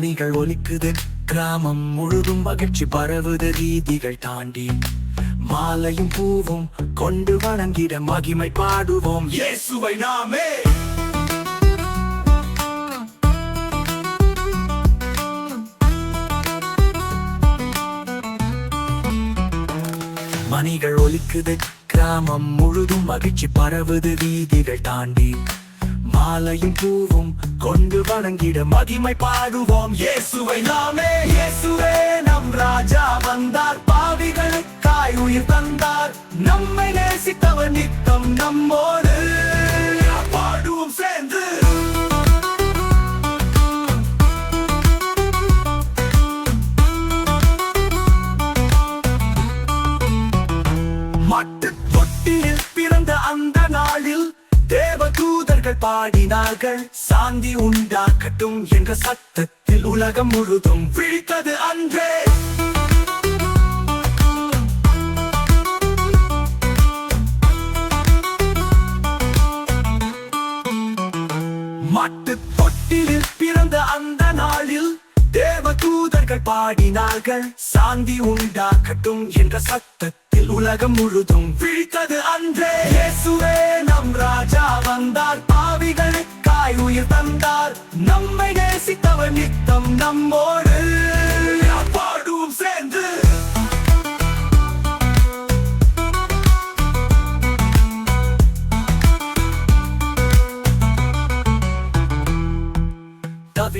மணிகள் ஒலிக்குது. கிராமம் முழுதும் மகிழ்ச்சி பரவுது. ரீதிகள் தாண்டி மாலையும் பூவும் கொண்டு வணங்கிட மகிமை பாடுவோம். இயேசுவை நாமே. மணிகள் ஒலிக்குது. கிராமம் முழுதும் மகிழ்ச்சி பரவுது. வீதிகள் தாண்டி மாலையும் பூவும் கொண்டு வணங்கிட மகிமை பாடுவோம். இயேசுவை நாமே இயேசுவே நம் ராஜா வந்தார். பாவிகளுக்காய் உயிர் தந்தார். நம்மை நேசித்தவர் நித்தம் நம்மோடு. பாடுவோம் சேர்ந்து. மட்டு பாடல்கள் பாடினார்கள். சாந்தி உண்டாக்கட்டும் என்ற சத்தத்தில் உலகம் முழுதும் விழித்தது அன்றே. மட்டு தொட்டிலில் பிறந்த அந்த நாளில் தேவ தூதர்கள் பாடினார்கள். சாந்தி உண்டாக்கட்டும் என்ற சத்தத்தில் உலகம் முழுதும் விழித்தது அன்றே. இயேசுவே நம் ராஜா வந்தார். உயிர் தந்தார். நம்மை நேசித்தவர் நித்தம் நம்மோடு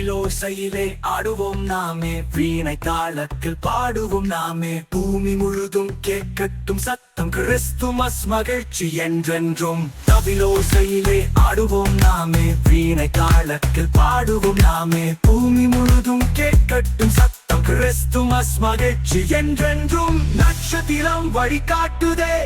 தவிலோசையிலே ஆடுவோம் நாமே. வீணை தாளத்தில் பாடுவோம் நாமே. பூமி முழுதும் கேட்கட்டும் சத்தம். கிறிஸ்துமஸ் மகிழ்ச்சி என்றென்றும் தவிலோசையிலே ஆடுவோம் நாமே. வீணை தாளத்தில் பாடுவோம் நாமே. பூமி முழுதும் கேட்கட்டும் சத்தம். கிறிஸ்துமஸ் மகிழ்ச்சி என்றென்றும் நட்சத்திரம் வழிகாட்டுதே.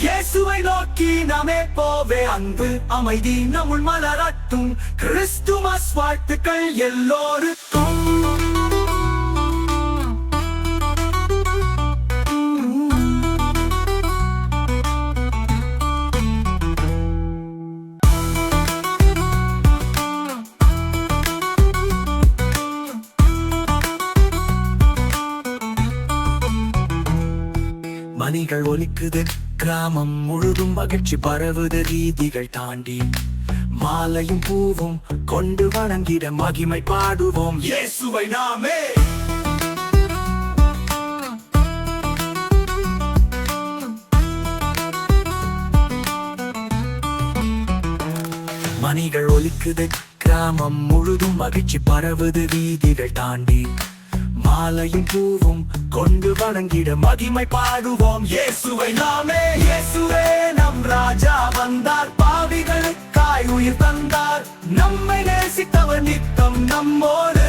இயேசுவை நோக்கி நாமே போவே. அன்பு அமைதி நம்முள் மலரட்டும். கிறிஸ்துமஸ் வாழ்த்துக்கள் எல்லோருக்கும். மணிகள் ஒலிக்குது. கிராமம் முழுதும் மகிழ்ச்சி பரவுது ரீதிகள் தாண்டி. மாலையும் பூவும் கொண்டு வணங்கிட மகிமை பாடுவோம். இயேசுவை நாமே. மணிகள் ஒலிக்குது. கிராமம் முழுதும் மகிழ்ச்சி பரவுது வீதிகள் தாண்டி. மாலையும் பூவும் கொண்டு வணங்கிட மகிமை பாடுவோம். இயேசுவை நாமே இயேசுவே நம் ராஜா வந்தார். பாவிகளுக்காய் உயிர் தந்தார். நம்மை நேசித்தவர் நித்தம் நம்மோடு